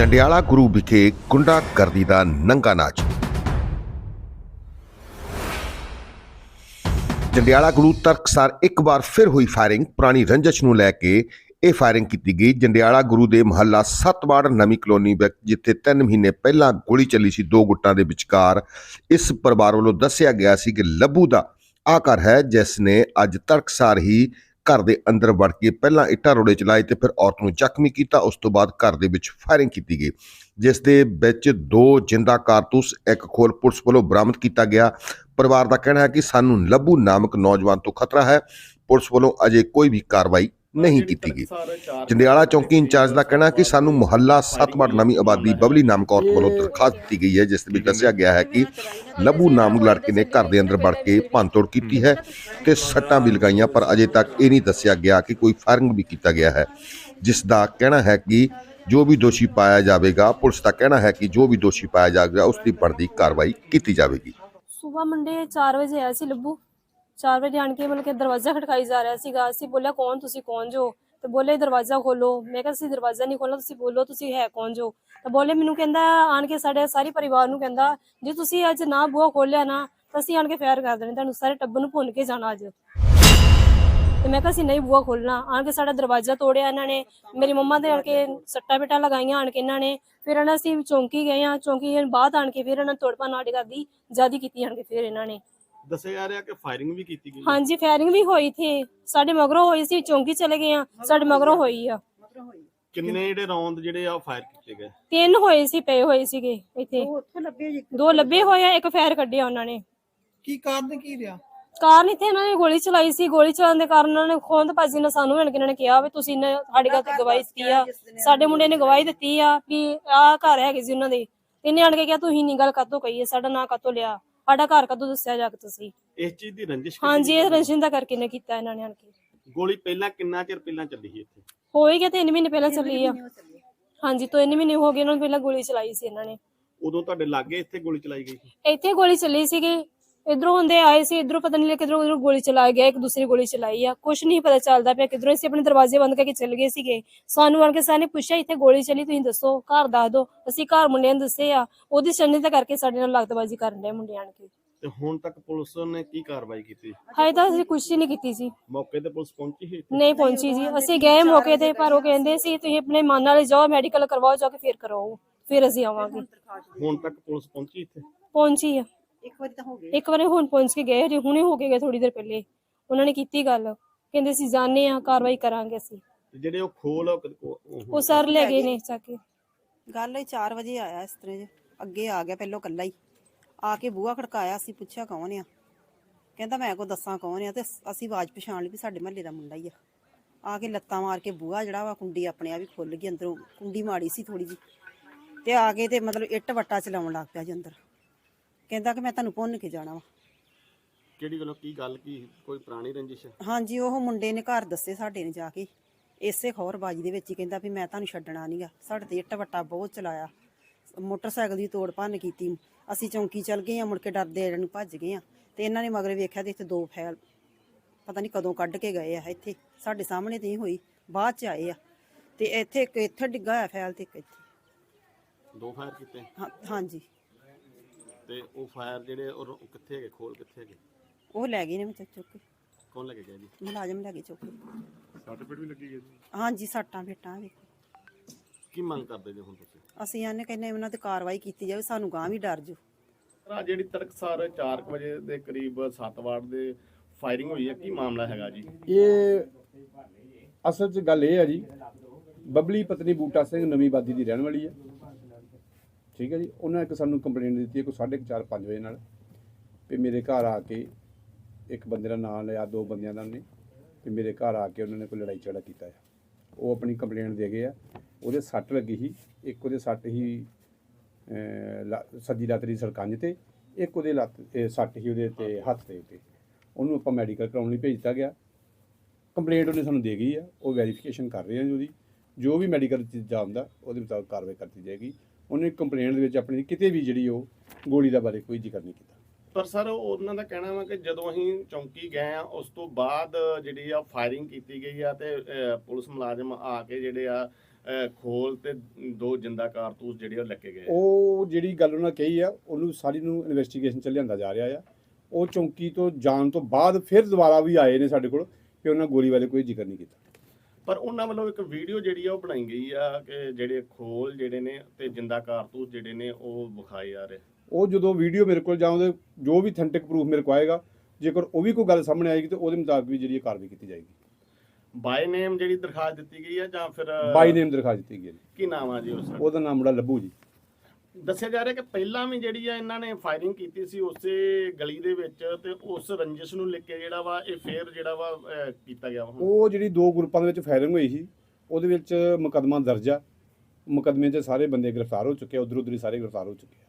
ਚੰਡਿਆਲਾ ਗੁਰੂ ਵਿਖੇ ਗੁੰਡਾਗਰਦੀ ਦਾ ਨੰਗਾ ਨਾਚ। ਜੰਡਿਆਲਾ ਗੁਰੂ ਤਰਕਸਾਰ ਇੱਕ ਵਾਰ ਫਿਰ ਹੋਈ ਫਾਇਰਿੰਗ। ਪੁਰਾਣੀ ਰੰਜਿਸ਼ ਨੂੰ ਲੈ ਕੇ ਇਹ ਫਾਇਰਿੰਗ ਕੀਤੀ ਗਈ। ਜੰਡਿਆਲਾ ਗੁਰੂ ਦੇ ਮਹੱਲਾ ਸੱਤਵਾੜ ਨਵੀਂ ਕਲੋਨੀ ਵਿੱਚ, ਜਿੱਥੇ 3 ਮਹੀਨੇ ਪਹਿਲਾਂ ਗੋਲੀ ਚੱਲੀ ਸੀ। ਦੋ ਗੁੱਟਾਂ ਦੇ ਵਿਚਕਾਰ ਇਸ ਪਰਿਵਾਰ ਵੱਲੋਂ ਦੱਸਿਆ ਗਿਆ ਸੀ ਕਿ ਲੱਭੂ ਦਾ ਆਹ ਘਰ ਹੈ, ਜਿਸ ਨੇ ਅੱਜ ਤਰਕਸਾਰ ਹੀ ਘਰ ਦੇ ਅੰਦਰ ਵੜ ਕੇ ਪਹਿਲਾਂ ਇੱਟਾਂ ਰੋੜੇ ਚਲਾਏ ਤੇ ਫਿਰ ਔਰਤ ਨੂੰ ਜ਼ਖਮੀ ਕੀਤਾ, ਉਸ ਤੋਂ ਬਾਅਦ ਘਰ ਦੇ ਵਿੱਚ ਫਾਇਰਿੰਗ ਕੀਤੀ ਗਈ। ਜਿਸ ਦੇ ਵਿੱਚ ਦੋ ਜਿੰਦਾ ਕਾਰਤੂਸ, ਇੱਕ ਖੋਲ ਪੁਲਿਸ ਵੱਲੋਂ ਬਰਾਮਦ ਕੀਤਾ ਗਿਆ। ਪਰਿਵਾਰ ਦਾ ਕਹਿਣਾ ਹੈ ਕਿ ਸਾਨੂੰ ਲੱਭੂ ਨਾਮਕ ਨੌਜਵਾਨ ਤੋਂ ਖਤਰਾ ਹੈ। ਪੁਲਿਸ ਵੱਲੋਂ ਅਜੇ ਕੋਈ ਵੀ ਕਾਰਵਾਈ ਨਹੀਂ ਕੀਤੀ ਗਈ। ਜੰਡਿਆਲਾ ਚੌਂਕੀ ਇੰਚਾਰਜ ਦਾ ਕਹਿਣਾ ਕਿ ਸਾਨੂੰ ਮੁਹੱਲਾ ਸਤਵੜ ਨਵੀਂ ਆਬਾਦੀ ਬਬਲੀ ਨਾਮਕ ਔਰਤ ਵੱਲੋਂ ਦਰਖਾਸਤ ਦਿੱਤੀ ਗਈ ਹੈ ਜਿਸ ਵਿੱਚ ਦੱਸਿਆ ਗਿਆ ਹੈ ਕਿ ਲੱਭੂ ਨਾਮਕ ਲੜਕੇ ਨੇ ਘਰ ਦੇ ਅੰਦਰ ਵੜ ਕੇ ਭੰਨਤੋੜ ਕੀਤੀ ਹੈ ਤੇ ਸੱਟਾਂ ਵੀ ਲਗਾਈਆਂ ਪਰ ਅਜੇ ਤੱਕ ਇਹ ਨਹੀਂ ਦੱਸਿਆ ਗਿਆ ਕਿ ਕੋਈ ਫਾਇਰਿੰਗ ਵੀ ਕੀਤਾ ਗਿਆ ਹੈ। ਜਿਸ ਦਾ ਕਹਿਣਾ ਹੈ ਕਿ ਜੋ ਵੀ ਦੋਸ਼ੀ ਪਾਇਆ ਜਾਵੇਗਾ ਪੁਲਿਸ ਦਾ ਕਹਿਣਾ ਹੈ ਕਿ ਜੋ ਵੀ ਦੋਸ਼ੀ ਪਾਇਆ ਜਾਵੇਗਾ ਉਸ ਦੀ ਬਣਦੀ ਕਾਰਵਾਈ ਕੀਤੀ ਜਾਵੇਗੀ। ਸਵੇਰ ਮੰਡੇ 4 ਵਜੇ ਆਇਆ ਸੀ ਲੱਭੂ 4 ਵਜੇ ਆਣ ਕੇ ਮਤਲਬ ਕਿ ਦਰਵਾਜ਼ਾ ਖੜਕਾਈ ਜਾ ਰਿਹਾ ਸੀਗਾ। ਅਸੀਂ ਬੋਲਿਆ, ਕੌਣ? ਤੁਸੀਂ ਕੌਣ ਜੋ? ਤੇ ਬੋਲੇ, ਦਰਵਾਜ਼ਾ ਖੋਲੋ। ਮੈਂ ਕਿਹਾ, ਤੁਸੀਂ ਦਰਵਾਜ਼ਾ ਨਹੀਂ ਖੋਲਣਾ, ਤੁਸੀਂ ਬੋਲੋ, ਤੁਸੀਂ ਹੈ ਕੌਣ ਜੋ? ਤੇ ਬੋਲੇ ਮੈਨੂੰ ਕਹਿੰਦਾ, ਆਣ ਕੇ ਸਾਡੇ ਸਾਰੇ ਪਰਿਵਾਰ ਨੂੰ ਕਹਿੰਦਾ, ਜੇ ਤੁਸੀਂ ਅੱਜ ਨਾ ਬੂਹਾ ਖੋਲਿਆ ਨਾ, ਤਾਂ ਅਸੀਂ ਆਣ ਕੇ ਫੇਰ ਕਰ ਦੇਣੇ, ਤੁਹਾਨੂੰ ਸਾਰੇ ਟੱਬਰ ਨੂੰ ਭੁੰਨ ਕੇ ਜਾਣਾ ਅੱਜ। ਤੇ ਮੈਂ ਕਿਹਾ, ਅਸੀਂ ਨਹੀਂ ਬੂਹਾ ਖੋਲਣਾ। ਆਣ ਕੇ ਸਾਡਾ ਦਰਵਾਜ਼ਾ ਤੋੜਿਆ ਇਹਨਾਂ ਨੇ। ਮੇਰੀ ਮੰਮਾ ਦੇ ਆਣ ਕੇ ਸੱਟਾ ਪਿੱਟਾਂ ਲਗਾਈਆਂ ਆਣ ਕੇ ਇਹਨਾਂ ਨੇ। ਫਿਰ ਇਹਨਾਂ ਅਸੀਂ ਚੌਂਕੀ ਗਏ ਆ ਚੌਂਕੀ ਬਾਅਦ ਆਣ ਕੇ ਫਿਰ ਇਹਨਾਂ ਤੋੜਪਾ ਨਾੜੀ ਕਰਦੀ, ਜਿਆਦੀ ਕੀਤੀ ਆਣ ਕੇ ਫਿਰ ਇਹਨਾਂ ਨੇ। ਦੱਸਿਆ ਜਾ ਰਿਹਾ ਕਿ ਫਾਇਰਿੰਗ ਵੀ ਕੀਤੀ ਗਈ। ਹਾਂਜੀ ਫਾਇਰਿੰਗ ਵੀ ਹੋਈ ਥੀ ਸਾਡੇ ਮਗਰੋਂ ਹੋਈ ਸੀ ਚੌਂਕੀ ਚਲੇ ਗਏ ਆ ਸਾਡੇ ਮਗਰੋਂ ਹੋਈ ਆ। ਕਿੰਨੇ ਜਿਹੜੇ ਰੌਂਦ ਜਿਹੜੇ ਆ ਫਾਇਰ ਕੀਤੇ ਗਏ? ਤਿੰਨ ਹੋਏ ਸੀ ਪਏ ਹੋਏ ਸੀਗੇ ਇੱਥੇ। ਉੱਥੇ ਲੱਭੇ ਜੀ ਦੋ ਲੱਭੇ ਹੋਏ ਆ ਇੱਕ ਫਾਇਰ ਕੱਢਿਆ ਉਹਨਾਂ ਨੇ। ਕੀ ਕਾਰਨ ਕੀ ਰਿਹਾ? ਕਾਰਨ ਇੱਥੇ ਇਹਨਾਂ ਨੇ ਗੋਲੀ ਚਲਾਈ ਸੀ। ਗੋਲੀ ਚਲਾਉਣ ਦੇ ਕਾਰਨ ਉਹਨਾਂ ਨੇ ਖੋਂਦ ਭਾਜੀ ਨੇ ਸਾਨੂੰ ਮਿਲ ਕੇ ਇਹਨਾਂ ਨੇ ਕਿਹਾ ਵੀ ਤੁਸੀਂ ਨੇ ਸਾਡੀ ਗੱਲ ਤੇ ਗਵਾਹੀ ਦਿੱਤੀ ਆ। ਸਾਡੇ ਮੁੰਡੇ ਨੇ ਗਵਾਹੀ ਦਿੱਤੀ ਆ ਵੀ ਆਹ ਘਰ ਹੈਗੇ ਸੀ ਉਹਨਾਂ ਦੇ। ਇਹਨੇ ਆਣ ਕੇ ਕਿਹਾ ਤੁਸੀਂ ਨਹੀਂ ਗੱਲ ਕਾਤੋਂ ਕਹੀ ਹੈ? ਸਾਡਾ ਨਾਂ ਕਾਤੋਂ ਲਿਆ? ਸਾਡਾ ਘਰ ਕਦੋਂ ਦੱਸਿਆ ਜਾ ਕੇ ਤੁਸੀਂ? ਇਸ ਚੀਜ਼ ਦੀ ਰੰਜਿਸ਼ ਹਾਂਜੀ ਇਹ ਸੀ? ਰੰਸ਼ਿੰਦਾ ਕਰਕੇ ਨੇ ਕੀਤਾ ਇਹਨਾਂ ਨੇ ਆਣ ਕੇ। ਗੋਲੀ ਪਹਿਲਾਂ ਕਿੰਨਾ ਚਿਰ ਪਹਿਲਾਂ ਚੱਲੀ ਸੀ ਇੱਥੇ? ਹੋ ਹੀ ਗਿਆ ਤਿੰਨ ਮਹੀਨੇ ਪਹਿਲਾਂ ਚੱਲੀ ਆ। ਹਾਂਜੀ ਤਿੰਨ ਮਹੀਨੇ ਹੋ ਗਏ ਇਹਨਾਂ ਨੂੰ ਪਹਿਲਾਂ ਗੋਲੀ ਚਲਾਈ ਸੀ ਇਹਨਾਂ ਨੇ। ਉਦੋਂ ਤੁਹਾਡੇ ਲਾਗੇ ਇੱਥੇ ਗੋਲੀ ਚਲਾਈ ਗਈ ਸੀ? ਇੱਥੇ ਗੋਲੀ ਚੱਲੀ ਸੀਗੀ। ਇਧਰੋਂ ਹੁੰਦੇ ਆਏ ਸੀ ਇਧਰੋਂ ਪਤਾ ਨਹੀਂ ਕਿਧਰੋਂ ਉਧਰੋਂ ਗੋਲੀ ਚਲਾ ਗਿਆ ਇੱਕ ਦੂਸਰੀ ਗੋਲੀ ਚਲਾਈ ਆ। ਕੁਝ ਨਹੀਂ ਪਤਾ ਚੱਲਦਾ ਪਿਆ ਕਿਧਰੋਂ ਅਸੀਂ ਆਪਣੇ ਦਰਵਾਜ਼ੇ ਬੰਦ ਕਰਕੇ ਚੱਲ ਗਏ ਸੀਗੇ। ਸਾਨੂੰ ਆਣ ਕੇ ਸਾਨੇ ਪੁੱਛਿਆ ਇੱਥੇ ਗੋਲੀ ਚੱਲੀ ਤੁਸੀਂ ਦੱਸੋ ਘਰ ਦੱਸ ਦਿਓ। ਅਸੀਂ ਘਰ ਮੁੰਡਿਆਂ ਨੂੰ ਦੱਸੇ ਆ। ਉਹਦੀ ਸੰਨਿਧਤਾ ਕਰਕੇ ਸਾਡੇ ਨਾਲ ਲਗਤਬਾਜ਼ੀ ਕਰਨ ਦੇ ਮੁੰਡੇ ਆਣ ਕੇ। ਤੇ ਹੁਣ ਤੱਕ ਪੁਲਿਸ ਨੇ ਕੀ ਕਾਰਵਾਈ ਕੀਤੀ? ਹਾਏ ਤਾਂ ਅਸੀਂ ਕੁਛ ਹੀ ਨਹੀਂ ਕੀਤੀ ਸੀ ਮੌਕੇ ਤੇ ਪੁਲਿਸ ਪਹੁੰਚੀ ਸੀ? ਨਹੀਂ ਪਹੁੰਚੀ ਜੀ। ਅਸੀਂ ਗਏ ਮੌਕੇ ਤੇ ਪਰ ਉਹ ਕਹਿੰਦੇ ਸੀ ਤੁਸੀਂ ਆਪਣੇ ਮਨ ਨਾਲ ਜਾਓ ਮੈਡੀਕਲ ਕਰਵਾਓ ਜਾ ਕੇ ਫਿਰ ਕਰਾਓ। ਫਿਰ ਅਸੀਂ ਆਵਾਂਗੇ। ਹੁਣ ਤੱਕ ਪੁਲਿਸ ਪਹੁੰਚੀ ਇੱਥੇ? ਪਹੁੰਚੀ ਆ। ਇੱਕ ਵਾਰੀ ਤਾਂ ਹੋ ਗਏ। ਇੱਕ ਵਾਰੀ ਹੁਣ ਪਹੁੰਚ ਕੇ ਗਏ ਹਜੇ ਹੁਣੇ ਹੋ ਕੇ ਗਏ ਥੋੜੀ ਦੇਰ ਪਹਿਲੇ। ਉਹਨਾਂ ਨੇ ਕੀਤੀ ਗੱਲ। ਕਹਿੰਦੇ ਅਸੀਂ ਜਾਣੇ ਆ ਕਾਰਵਾਈ ਕਰਾਂਗੇ ਅਸੀਂ। ਤੇ ਜਿਹੜੇ ਉਹ ਖੋਲ ਉਹ- ਉਹ- ਉਹ ਸਰ ਲੈ ਗਏ ਨੇ ਚੱਕ ਕੇ। ਗੱਲ ਇਹ 4 ਵਜੇ ਆਇਆ ਇਸ ਤਰ੍ਹਾਂ ਜੇ ਅੱਗੇ ਆ ਗਿਆ ਪਹਿਲੋਂ ਕੱਲਾ ਹੀ। ਆ ਕੇ ਬੂਹਾ ਖੜਕਾਇਆ ਅਸੀਂ ਪੁੱਛਿਆ ਕੌਣ ਆ? ਕਹਿੰਦਾ ਮੈਂ ਕੋ ਦੱਸਾਂ ਕੌਣ ਆ? ਤੇ ਅਸੀਂ ਆਵਾਜ਼ ਪਛਾਣ ਲਈ ਵੀ ਸਾਡੇ ਮਹੱਲੇ ਦਾ ਮੁੰਡਾ ਹੀ ਆ। ਆ ਕੇ ਲੱਤਾਂ ਮਾਰ ਕੇ ਬੂਹਾ ਜਿਹੜਾ ਵਾ ਕੁੰਡੀ ਆਪਣੇ ਆਪ ਹੀ ਖੁੱਲ ਗਈ ਅੰਦਰੋਂ। ਕੁੰਡੀ ਮਾੜੀ ਸੀ ਥੋੜੀ ਜੀ ਤੇ ਆ ਕੇ ਤੇ ਮਤਲਬ ਇੱਟ ਵੱਟਾ ਚਲਾਉਣ ਲੱਗ ਪਿਆ ਜੀ ਅੰਦਰ। ਕਹਿੰਦਾ ਕਿ ਮੈਂ ਤੁਹਾਨੂੰ ਭੁੰਨ ਕੇ ਜਾਣਾ ਵਾ। ਕਿਹੜੀ ਗੱਲੋਂ ਕੀ ਗੱਲ ਕੀ ਕੋਈ ਪੁਰਾਣੀ ਰੰਜਿਸ਼? ਹਾਂਜੀ ਉਹ ਮੁੰਡੇ ਨੇ ਘਰ ਦੱਸੇ ਸਾਡੇ ਨੇ ਜਾ ਕੇ। ਇਸੇ ਖੌਰਬਾਜੀ ਦੇ ਵਿੱਚ ਹੀ ਕਹਿੰਦਾ ਵੀ ਮੈਂ ਤੁਹਾਨੂੰ ਛੱਡਣਾ ਨਹੀਂਗਾ ਸਾਡੇ ਤੇ ਇੱਟ ਵੱਟਾ ਬਹੁਤ ਚਲਾਇਆ। ਮੋਟਰਸਾਈਕਲ ਦੀ ਤੋੜ ਭੰਨ ਕੀਤੀ। ਅਸੀਂ ਚੌਂਕੀ ਚਲ ਗਏ ਆ ਮੁੜ ਕੇ ਡਰਦੇ ਇਹਨਾਂ ਨੂੰ ਭੱਜ ਗਏ ਆ ਤੇ ਇਹਨਾਂ ਨੇ ਮਗਰ ਵੇਖਿਆ ਤੇ ਇੱਥੇ ਦੋ ਫੈਲ ਪਤਾ ਨਹੀਂ ਕਦੋਂ ਕੱਢ ਕੇ ਗਏ ਆ ਇੱਥੇ। ਸਾਡੇ ਸਾਹਮਣੇ ਤੇ ਹੀ ਹੋਈ ਬਾਅਦ ਚ ਆਏ ਆ। ਤੇ ਇੱਥੇ ਇੱਕ ਇੱਥੇ ਡਿੱਗਾ ਹੋਇਆ ਫੈਲ ਤੇ ਇੱਕ ਇੱਥੇ। ਦੋ ਫਾਇਰ ਕੀਤੇ? ਹਾਂ- ਹਾਂਜੀ। ਤੇ ਉਹ ਫਾਇਰ ਜਿਹੜੇ ਉਹ ਰੋ- ਕਿੱਥੇ ਹੈਗੇ? ਖੋਲ ਕਿੱਥੇ ਹੈਗੇ? ਉਹ ਲੈ ਗਏ ਨੇ ਵਿੱਚ ਚੁੱਕ ਕੇ। ਕੌਣ ਲੈ ਕੇ ਗਿਆ ਜੀ? ਮੁਲਾਜ਼ਮ ਲੈ ਗਏ ਚੁੱਕ ਕੇ। ਸਰਟੀਫਿਕੇਟ ਵੀ ਲੱਗੀ ਗਈ ਹਾਂਜੀ ਸੱਟਾਂ ਫੇਟਾਂ ਵੇਖੋ। ਕੀ ਮੰਗ ਕਰਦੇ ਜੀ ਹੁਣ ਤੁਸੀਂ? ਅਸੀਂ ਆਨੇ ਕਹਿੰਦੇ ਉਹਨਾਂ ਤੇ ਕਾਰਵਾਈ ਕੀਤੀ ਜਾਵੇ ਸਾਨੂੰ ਗਾਂ ਵੀ ਡਰ ਜੋ ਆ ਜਿਹੜੀ ਤੜਕਸਾਰ 4 ਵਜੇ ਦੇ ਕਰੀਬ 7 ਵਾਰ ਦੇ ਫਾਇਰਿੰਗ ਹੋਈ ਹੈ ਕੀ ਮਾਮਲਾ ਹੈਗਾ ਜੀ? ਇਹ ਅਸਲ 'ਚ ਗੱਲ ਇਹ ਹੈ ਜੀ ਬਬਲੀ ਪਤਨੀ ਬੂਟਾ ਸਿੰਘ ਨਵੀਂ ਬਾਦੀ ਦੀ ਰਹਿਣ ਵਾਲੀ ਹੈ। ਠੀਕ ਹੈ ਜੀ? ਉਹਨਾਂ ਇੱਕ ਸਾਨੂੰ ਕੰਪਲੇਂਟ ਦਿੱਤੀ ਹੈ ਕੋਈ 4:30 5 ਵਜੇ ਨਾਲ ਵੀ ਮੇਰੇ ਘਰ ਆ ਕੇ ਇੱਕ ਬੰਦੇ ਦਾ ਨਾਮ ਲਿਆ ਦੋ ਬੰਦਿਆਂ ਦਾ ਨੇ ਵੀ ਮੇਰੇ ਘਰ ਆ ਕੇ ਉਹਨਾਂ ਨੇ ਕੋਈ ਲੜਾਈ ਝਗੜਾ ਕੀਤਾ ਹੈ ਉਹ ਆਪਣੀ ਕੰਪਲੇਂਟ ਦੇ ਗਏ ਆ। ਉਹਦੇ ਸੱਟ ਲੱਗੀ ਸੀ। ਇੱਕ ਉਹਦੇ ਸੱਟ ਹੀ ਅਹ, ਲ- ਸੱਜੀ ਲੱਤ ਦੀ ਸਰਕੰਜ ਤੇ ਇੱਕ ਉਹਦੇ ਲੱਤ ਸੱਟ ਹੀ ਉਹਦੇ ਤੇ ਹੱਥ ਦੇ ਉੱਤੇ। ਉਹਨੂੰ ਆਪਾਂ ਮੈਡੀਕਲ ਕਰਾਉਣ ਲਈ ਭੇਜ ਦਿੱਤਾ ਗਿਆ। ਕੰਪਲੇਂਟ ਉਹਨੇ ਸਾਨੂੰ ਦੇ ਗਈ ਆ। ਉਹ ਵੈਰੀਫਿਕੇਸ਼ਨ ਕਰ ਰਹੇ ਆ ਜੀ ਉਹਦੀ। ਜੋ ਵੀ ਮੈਡੀਕਲ ਚੀਜ਼ਾਂ ਹੁੰਦਾ ਉਹਦੇ ਮੁਤਾਬਕ ਕਾਰਵਾਈ ਕਰਤੀ ਜਾਏਗੀ। ਉਹਨੇ ਕੰਪਲੇਂਟ ਦੇ ਵਿੱਚ ਆਪਣੀ ਕਿਤੇ ਵੀ ਜਿਹੜੀ ਉਹ ਗੋਲੀ ਦਾ ਬਾਰੇ ਕੋਈ ਜ਼ਿਕਰ ਨਹੀਂ ਕੀਤਾ। ਪਰ ਸਰ ਉਹਨਾਂ ਦਾ ਕਹਿਣਾ ਵਾ ਕਿ ਜਦੋਂ ਅਸੀਂ ਚੌਂਕੀ ਗਏ ਆ ਉਸ ਤੋਂ ਬਾਅਦ ਜਿਹੜੀ ਆ ਫਾਇਰਿੰਗ ਕੀਤੀ ਗਈ ਆ ਤੇ ਪੁਲਿਸ ਮੁਲਾਜ਼ਮ ਆ ਕੇ ਜਿਹੜੇ ਆ ਖੋਲ ਤੇ ਦੋ ਜਿੰਦਾ ਕਾਰਤੂਸ ਜਿਹੜੇ ਉਹ ਲੱਗੇ ਗਏ। ਉਹ ਜਿਹੜੀ ਗੱਲ ਉਹਨਾਂ ਕਹੀ ਆ ਉਹਨੂੰ ਸਾਰੀ ਨੂੰ ਇਨਵੈਸਟੀਗੇਸ਼ਨ ਚ ਲਿਆਂਦਾ ਜਾ ਰਿਹਾ ਆ। ਉਹ ਚੌਂਕੀ ਤੋਂ ਜਾਣ ਤੋਂ ਬਾਅਦ ਫਿਰ ਦੁਬਾਰਾ ਵੀ ਆਏ ਨੇ ਸਾਡੇ ਕੋਲ ਕਿ ਉਹਨਾਂ ਗੋਲੀ ਬਾਰੇ ਕੋਈ ਜ਼ਿਕਰ ਨਹੀਂ ਕੀਤਾ। ਪਰ ਉਹਨਾਂ ਵੱਲੋਂ ਇੱਕ ਵੀਡੀਓ ਜਿਹੜੀ ਆ ਉਹ ਬਣਾਈ ਗਈ ਆ ਕਿ ਜਿਹੜੇ ਖੋਲ ਜਿਹੜੇ ਨੇ ਤੇ ਜਿੰਦਾ ਕਾਰਤੂਸ ਜਿਹੜੇ ਨੇ ਉਹ ਵਿਖਾਏ ਜਾ ਰਹੇ। ਉਹ ਜਦੋਂ ਵੀਡੀਓ ਮੇਰੇ ਕੋਲ ਜਾਉਂਦੇ ਜੋ ਵੀ ਅਥੈਂਟਿਕ ਪ੍ਰੂਫ ਮੇਰੇ ਕੋਲ ਆਏਗਾ ਜੇਕਰ ਉਹ ਵੀ ਕੋਈ ਗੱਲ ਸਾਹਮਣੇ ਆਏਗੀ ਤੇ ਉਹਦੇ ਮੁਤਾਬਕ ਵੀ ਜਿਹੜੀ ਕਾਰਵਾਈ ਕੀਤੀ ਜਾਏਗੀ। ਬਾਈ ਨੇਮ ਜਿਹੜੀ ਦਰਖਾਸਤ ਦਿੱਤੀ ਗਈ ਆ ਜਾਂ ਫਿਰ ਬਾਈ ਨੇਮ ਦਰਖਾਸਤ ਦਿੱਤੀ ਗਈ ਹੈ। ਕੀ ਨਾਮ ਆ ਜੀ ਉਸ ਦਾ? ਉਹਦਾ ਨਾਮ ਮੁੰਡਾ ਲੱਭੂ ਜੀ। ਦੱਸਿਆ ਜਾ ਰਿਹਾ ਕਿ ਪਹਿਲਾਂ ਵੀ ਜਿਹੜੀ ਆ ਇਹਨਾਂ ਨੇ ਫਾਇਰਿੰਗ ਕੀਤੀ ਸੀ ਉਸੇ ਗਲੀ ਦੇ ਵਿੱਚ ਤੇ ਉਸ ਰੰਜਿਸ਼ ਨੂੰ ਲੈ ਕੇ ਜਿਹੜਾ ਵਾ ਇਹ ਫੇਰ ਜਿਹੜਾ ਵਾ ਅਹ, ਕੀਤਾ ਗਿਆ ਵਾ। ਉਹ ਜਿਹੜੀ ਦੋ ਗਰੁੱਪਾਂ ਦੇ ਵਿੱਚ ਫਾਇਰਿੰਗ ਹੋਈ ਸੀ ਉਹਦੇ ਵਿੱਚ ਮੁਕੱਦਮਾ ਦਰਜ ਆ। ਮੁਕੱਦਮੇ 'ਚ ਸਾਰੇ ਬੰਦੇ ਗ੍ਰਿਫਤਾਰ ਹੋ ਚੁੱਕੇ ਆ ਉਧਰ ਉਧਰ ਹੀ ਸਾਰੇ ਗ੍ਰਿਫਤਾਰ ਹੋ ਚੁੱਕੇ ਆ।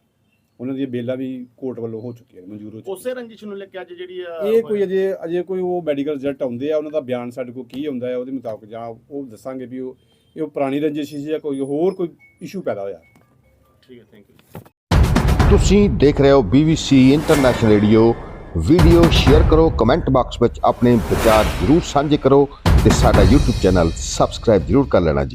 ਉਹਨਾਂ ਦੀਆਂ ਬੇਲਾਂ ਵੀ ਕੋਰਟ ਵੱਲੋਂ ਹੋ ਚੁੱਕੀਆਂ ਨੇ ਮਨਜ਼ੂਰ ਹੋ ਚੁੱਕੀਆਂ ਉਸੇ ਰੰਜਿਸ਼ ਨੂੰ ਲੈ ਕੇ ਅੱਜ ਜਿਹੜੀ ਆ ਇਹ ਕੋਈ ਅਜੇ ਅਜੇ ਕੋਈ ਉਹ ਮੈਡੀਕਲ ਰਿਜ਼ਲਟ ਆਉਂਦੇ ਆ ਉਹਨਾਂ ਦਾ ਬਿਆਨ ਸਾਡੇ ਕੋਲ ਕੀ ਆਉਂਦਾ ਹੈ ਉਹਦੇ ਮੁਤਾਬਕ ਜਾਂ ਉਹ ਦੱਸਾਂਗੇ ਵੀ ਉਹ ਇਹ ਉਹ ਪੁਰਾਣੀ ਰੰਜਿਸ਼ ਸੀ ਜਾਂ ਕੋਈ ਹੋਰ ਕੋਈ ਇਸ਼ੂ ਪੈਦਾ ਹੋਇਆ। ਠੀਕ ਹੈ ਥੈਂਕ ਯੂ ਤੁਸੀਂ ਦੇਖ ਰਹੇ ਹੋ BBC international radio video share ਕਰੋ ਕਮੈਂਟ ਬਾਕਸ ਵਿੱਚ ਆਪਣੇ ਵਿਚਾਰ ਜ਼ਰੂਰ ਸਾਂਝੇ ਕਰੋ ਤੇ ਸਾਡਾ YouTube ਚੈਨਲ ਸਬਸਕ੍ਰਾਈਬ ਜ਼ਰੂਰ ਕਰ ਲੈਣਾ ਜੀ।